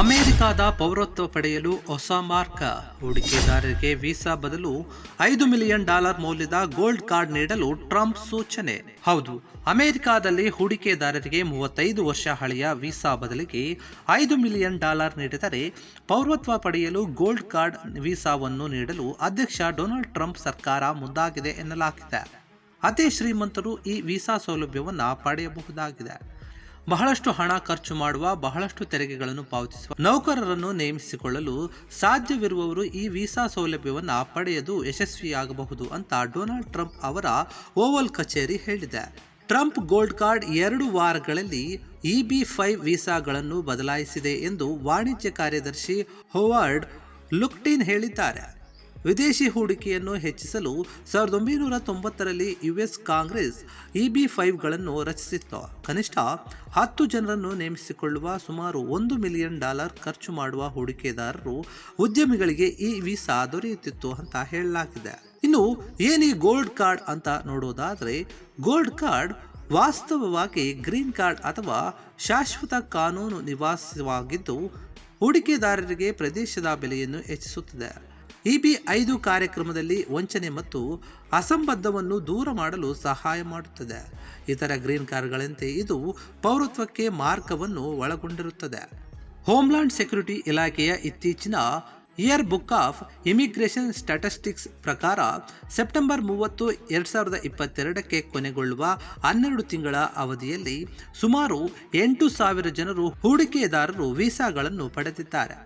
ಅಮೆರಿಕದ ಪೌರತ್ವ ಪಡೆಯಲು ಹೊಸ ಮಾರ್ಗ ಹೂಡಿಕೆದಾರರಿಗೆ ವೀಸಾ ಬದಲು ಐದು ಮಿಲಿಯನ್ ಡಾಲರ್ ಮೌಲ್ಯದ ಗೋಲ್ಡ್ ಕಾರ್ಡ್ ನೀಡಲು ಟ್ರಂಪ್ ಸೂಚನೆ. ಹೌದು, ಅಮೆರಿಕದಲ್ಲಿ ಹೂಡಿಕೆದಾರರಿಗೆ ಮೂವತ್ತೈದು ವರ್ಷ ಹಳೆಯ ವೀಸಾ ಬದಲಿಗೆ ಐದು ಮಿಲಿಯನ್ ಡಾಲರ್ ನೀಡಿದರೆ ಪೌರತ್ವ ಪಡೆಯಲು ಗೋಲ್ಡ್ ಕಾರ್ಡ್ ವೀಸಾವನ್ನು ನೀಡಲು ಅಧ್ಯಕ್ಷ ಡೊನಾಲ್ಡ್ ಟ್ರಂಪ್ ಸರ್ಕಾರ ಮುಂದಾಗಿದೆ ಎನ್ನಲಾಗಿದೆ. ಅತಿ ಶ್ರೀಮಂತರು ಈ ವೀಸಾ ಸೌಲಭ್ಯವನ್ನು ಪಡೆಯಬಹುದಾಗಿದೆ. ಬಹಳಷ್ಟು ಹಣ ಖರ್ಚು ಮಾಡುವ, ಬಹಳಷ್ಟು ತೆರಿಗೆಗಳನ್ನು ಪಾವತಿಸುವ ನೌಕರರನ್ನು ನೇಮಿಸಿಕೊಳ್ಳಲು ಸಾಧ್ಯವಿರುವವರು ಈ ವೀಸಾ ಸೌಲಭ್ಯವನ್ನು ಪಡೆಯದು ಯಶಸ್ವಿಯಾಗಬಹುದು ಅಂತ ಡೊನಾಲ್ಡ್ ಟ್ರಂಪ್ ಅವರ ಓವಲ್ ಕಚೇರಿ ಹೇಳಿದೆ. ಟ್ರಂಪ್ ಗೋಲ್ಡ್ ಕಾರ್ಡ್ ಎರಡು ವಾರಗಳಲ್ಲಿ ಬಿ ಫೈವ್ ವೀಸಾಗಳನ್ನು ಬದಲಾಯಿಸಿದೆ ಎಂದು ವಾಣಿಜ್ಯ ಕಾರ್ಯದರ್ಶಿ ಹೊವಾರ್ಡ್ ಲುಕ್ಟಿನ್ ಹೇಳಿದ್ದಾರೆ. ವಿದೇಶಿ ಹೂಡಿಕೆಯನ್ನು ಹೆಚ್ಚಿಸಲು ಸಾವಿರದ ಒಂಬೈನೂರ ತೊಂಬತ್ತರಲ್ಲಿ ಯುಎಸ್ ಕಾಂಗ್ರೆಸ್ ಇಬಿ ಫೈವ್ಗಳನ್ನು ರಚಿಸಿತ್ತು. ಕನಿಷ್ಠ ಹತ್ತು ಜನರನ್ನು ನೇಮಿಸಿಕೊಳ್ಳುವ ಸುಮಾರು ಒಂದು ಮಿಲಿಯನ್ ಡಾಲರ್ ಖರ್ಚು ಮಾಡುವ ಹೂಡಿಕೆದಾರರು ಉದ್ಯಮಿಗಳಿಗೆ ಈ ವೀಸಾ ದೊರೆಯುತ್ತಿತ್ತು ಅಂತ ಹೇಳಲಾಗಿದೆ. ಇನ್ನು ಏನಿ ಗೋಲ್ಡ್ ಕಾರ್ಡ್ ಅಂತ ನೋಡೋದಾದರೆ, ಗೋಲ್ಡ್ ಕಾರ್ಡ್ ವಾಸ್ತವವಾಗಿ ಗ್ರೀನ್ ಕಾರ್ಡ್ ಅಥವಾ ಶಾಶ್ವತ ಕಾನೂನು ನಿವಾಸವಾಗಿದ್ದು, ಹೂಡಿಕೆದಾರರಿಗೆ ಪ್ರದೇಶದ ಬೆಲೆಯನ್ನು ಹೆಚ್ಚಿಸುತ್ತದೆ. ಇಬಿ ಐದು ಕಾರ್ಯಕ್ರಮದಲ್ಲಿ ವಂಚನೆ ಮತ್ತು ಅಸಂಬದ್ಧವನ್ನು ದೂರ ಮಾಡಲು ಸಹಾಯ ಮಾಡುತ್ತದೆ. ಇತರ ಗ್ರೀನ್ ಕಾರ್ಡ್ಗಳಂತೆ ಇದು ಪೌರತ್ವಕ್ಕೆ ಮಾರ್ಗವನ್ನು ಒಳಗೊಂಡಿರುತ್ತದೆ. ಹೋಮ್ಲ್ಯಾಂಡ್ ಸೆಕ್ಯುರಿಟಿ ಇಲಾಖೆಯ ಇತ್ತೀಚಿನ year book of immigration statistics ಪ್ರಕಾರ ಸೆಪ್ಟೆಂಬರ್ ಮೂವತ್ತು ಎರಡು ಸಾವಿರದ ಇಪ್ಪತ್ತೆರಡಕ್ಕೆ ಕೊನೆಗೊಳ್ಳುವ ಹನ್ನೆರಡು ತಿಂಗಳ ಅವಧಿಯಲ್ಲಿ ಸುಮಾರು ಎಂಟು ಸಾವಿರ ಜನರು ಹೂಡಿಕೆದಾರರು ವೀಸಾಗಳನ್ನು ಪಡೆದಿದ್ದಾರೆ.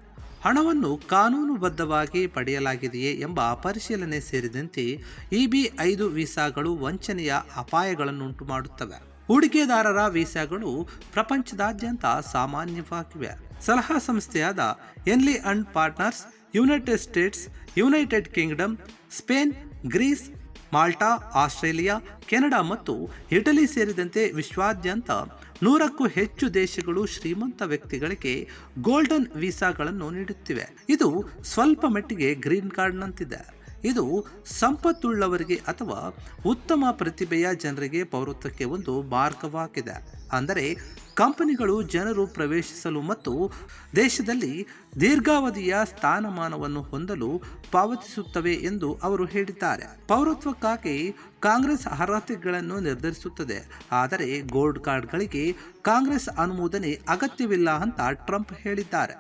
ಹಣವನ್ನು ಕಾನೂನುಬದ್ಧವಾಗಿ ಪಡೆಯಲಾಗಿದೆಯೇ ಎಂಬ ಪರಿಶೀಲನೆ ಸೇರಿದಂತೆ ಇಬಿ ಐದು ವೀಸಾಗಳು ವಂಚನೆಯ ಅಪಾಯಗಳನ್ನುಂಟು ಮಾಡುತ್ತವೆ ಹೂಡಿಕೆದಾರರ ವೀಸಾಗಳು ಪ್ರಪಂಚದಾದ್ಯಂತ ಸಾಮಾನ್ಯವಾಗಿವೆ. ಸಲಹಾ ಸಂಸ್ಥೆಯಾದ Henley and partners, United States, United Kingdom, Spain, Greece Malta, Australia, Canada ಮತ್ತು ಇಟಲಿ ಸೇರಿದಂತೆ ವಿಶ್ವಾದ್ಯಂತ ನೂರಕ್ಕೂ ಹೆಚ್ಚು ದೇಶಗಳು ಶ್ರೀಮಂತ ವ್ಯಕ್ತಿಗಳಿಗೆ ಗೋಲ್ಡನ್ ವೀಸಾಗಳನ್ನು ನೀಡುತ್ತಿವೆ. ಇದು ಸ್ವಲ್ಪ ಮಟ್ಟಿಗೆ ಗ್ರೀನ್ ಕಾರ್ಡ್ನಂತಿದೆ. ಇದು ಸಂಪತ್ತುಳ್ಳವರಿಗೆ ಅಥವಾ ಉತ್ತಮ ಪ್ರತಿಭೆಯ ಜನರಿಗೆ ಪೌರತ್ವಕ್ಕೆ ಒಂದು ಮಾರ್ಗವಾಗಿದೆ. ಅಂದರೆ ಕಂಪನಿಗಳು ಜನರು ಪ್ರವೇಶಿಸಲು ಮತ್ತು ದೇಶದಲ್ಲಿ ದೀರ್ಘಾವಧಿಯ ಸ್ಥಾನಮಾನವನ್ನು ಹೊಂದಲು ಪಾವತಿಸುತ್ತವೆ ಎಂದು ಅವರು ಹೇಳಿದ್ದಾರೆ. ಪೌರತ್ವಕ್ಕಾಗಿ ಕಾಂಗ್ರೆಸ್ ಅರ್ಹತೆಗಳನ್ನು ನಿರ್ಧರಿಸುತ್ತದೆ. ಆದರೆ ಗೋಲ್ಡ್ ಕಾರ್ಡ್ಗಳಿಗೆ ಕಾಂಗ್ರೆಸ್ ಅನುಮೋದನೆ ಅಗತ್ಯವಿಲ್ಲ ಅಂತ ಟ್ರಂಪ್ ಹೇಳಿದ್ದಾರೆ.